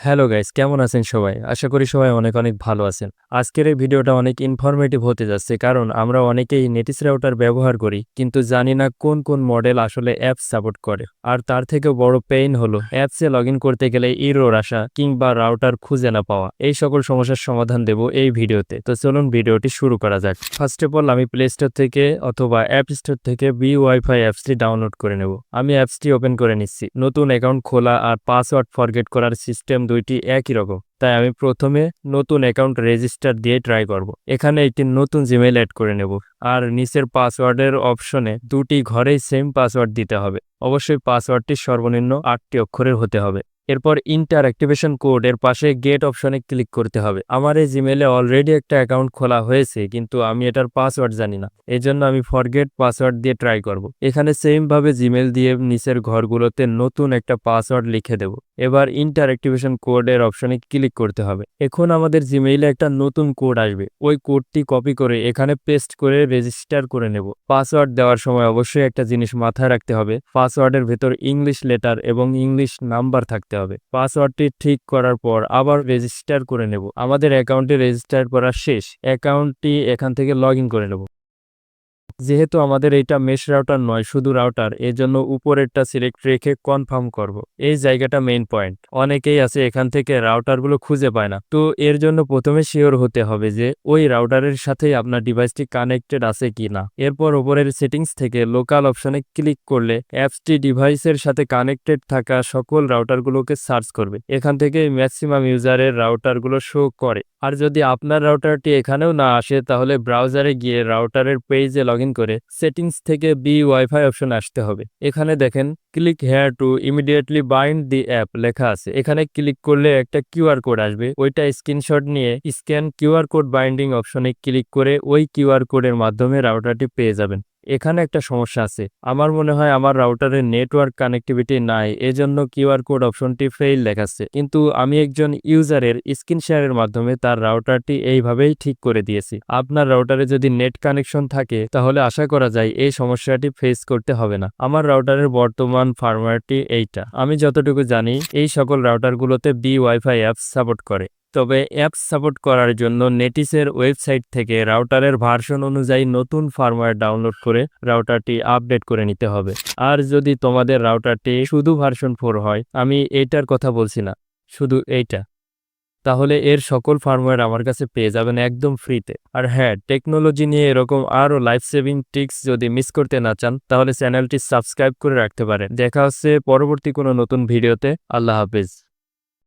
Hello guys কেমন আছেন সবাই? আশা করি সবাই অনেক অনেক ভালো আছেন। আজকের এই ভিডিওটা অনেক ইনফরমেটিভ হতে যাচ্ছে কারণ আমরা অনেকেই নেটিস রাউটার ব্যবহার করি, কিন্তু জানি না কোন কোন মডেল আসলে অ্যাপস সাপোর্ট করে। আর তার থেকে বড় পেইন হলো অ্যাপসে লগ করতে গেলে ইরোর আসা কিংবা রাউটার খুঁজে না পাওয়া। এই সকল সমস্যার সমাধান দেব এই ভিডিওতে। তো চলুন ভিডিওটি শুরু করা যাক। ফার্স্ট অফ অল আমি প্লে স্টোর থেকে অথবা অ্যাপ স্টোর থেকে বি ওয়াইফাই অ্যাপসটি ডাউনলোড করে নেব। আমি অ্যাপসটি ওপেন করে নিচ্ছি। নতুন অ্যাকাউন্ট খোলা আর পাসওয়ার্ড ফরগেট করার সিস্টেম দুইটি একই রকম। তাই আমি প্রথমে নতুন অ্যাকাউন্ট রেজিস্টার দিয়ে ট্রাই করব। এখানে একটি নতুন জিমেল অ্যাড করে নেব। আর নিচের পাসওয়ার্ডের অপশনে দুটি ঘরেই সেম পাসওয়ার্ড দিতে হবে। অবশ্যই পাসওয়ার্ডটি সর্বনিম্ন আটটি অক্ষরের হতে হবে। এরপর ইন্টার অ্যাক্টিভেশন কোড এর পাশে গেট অপশনে ক্লিক করতে হবে। আমার এই জিমেলে অলরেডি একটা অ্যাকাউন্ট খোলা হয়েছে, কিন্তু আমি এটার পাসওয়ার্ড জানি না। এই জন্য আমি ফরগেট পাসওয়ার্ড দিয়ে ট্রাই করব। এখানে সেম ভাবে জিমেল দিয়ে নিচের ঘরগুলোতে নতুন একটা পাসওয়ার্ড লিখে দেব। এবার ইন্টার অ্যাক্টিভেশন কোডের অপশনে ক্লিক করতে হবে। এখন আমাদের জিমেইলে একটা নতুন কোড আসবে। ওই কোডটি কপি করে এখানে পেস্ট করে রেজিস্টার করে নেব। পাসওয়ার্ড দেওয়ার সময় অবশ্যই একটা জিনিস মাথায় রাখতে হবে। পাসওয়ার্ডের ভেতর ইংলিশ লেটার এবং ইংলিশ নাম্বার থাকতে হবে। পাসওয়ার্ডটি ঠিক করার পর আবার রেজিস্টার করে নেব। আমাদের অ্যাকাউন্টে রেজিস্টার করা শেষ। অ্যাকাউন্টটি এখান থেকে লগ করে নেব। যেহেতু আমাদের এইটা মেশ রাউটার নয়, শুধু রাউটার এজন্য উপরেরটা সিলেক্ট রেখে কনফার্ম করব। এই জায়গাটা মেইন পয়েন্ট অনেকেই আছে এখান থেকে রাউটারগুলো খুঁজে পায় না। তো এর জন্য প্রথমে শিওর হতে হবে যে, ওই রাউটারের সাথেই আপনার ডিভাইসটি কানেক্টেড আছে কি না এরপর ওপরের সেটিংস থেকে লোকাল অপশনে ক্লিক করলে অ্যাপসটি ডিভাইসের সাথে কানেক্টেড থাকা সকল রাউটারগুলোকে সার্চ করবে। এখান থেকে ম্যাক্সিমাম ইউজারের রাউটারগুলো শো করে। আর যদি আপনার রাউটারটি এখানেও না আসে, তাহলে ব্রাউজারে গিয়ে রাউটারের পেজে লগ করে সেটিংস থেকে বি ওয়াইফাই অপশন আসতে হবে। এখানে দেখেন click here to immediately bind the app লেখা আছে। এখানে ক্লিক করলে একটা কিউআর কোড আসবে। ওইটা স্ক্রিনশট নিয়ে স্ক্যান কিউআর কোড বাইন্ডিং অপশনে ক্লিক করে ওই কিউআর কোডের মাধ্যমে রাউটারটি পেয়ে যাবেন। এখানে একটা সমস্যা আছে। আমার মনে হয় আমার রাউটারের নেটওয়ার্ক কানেক্টিভিটি নাই, এজন্য কিউআর কোড অপশনটি ফেইল দেখাচ্ছে। কিন্তু আমি একজন ইউজারের স্ক্রিন শেয়ারের মাধ্যমে তার রাউটারটি এইভাবেই ঠিক করে দিয়েছি। আপনার রাউটারে যদি নেট কানেকশন থাকে, তাহলে আশা করা যায় এই সমস্যাটি ফেস করতে হবে না। আমার রাউটারের বর্তমান ফার্মওয়্যারটি এইটা। আমি যতটুকু জানি, এই সকল রাউটারগুলোতে বি ওয়াইফাই অ্যাপস সাপোর্ট করে। তবে অ্যাপস সাপোর্ট করার জন্য নেটিসের ওয়েবসাইট থেকে রাউটারের ভার্সন অনুযায়ী নতুন ফার্মওয়্যার ডাউনলোড করে রাউটারটি আপডেট করে নিতে হবে। আর যদি তোমাদের রাউটারটি শুধু ভার্সন ফোর হয়, আমি এইটার কথা বলছি না, শুধু এইটা। তাহলে এর সকল ফার্মওয়্যার আমার কাছে পেয়ে যাবেন একদম ফ্রিতে। আর হ্যাঁ টেকনোলজি নিয়ে এরকম আরও লাইফ সেভিং টিক্স যদি মিস করতে না চান, তাহলে চ্যানেলটি সাবস্ক্রাইব করে রাখতে পারেন। দেখা হচ্ছে পরবর্তী কোনো নতুন ভিডিওতে। আল্লাহ হাফিজ।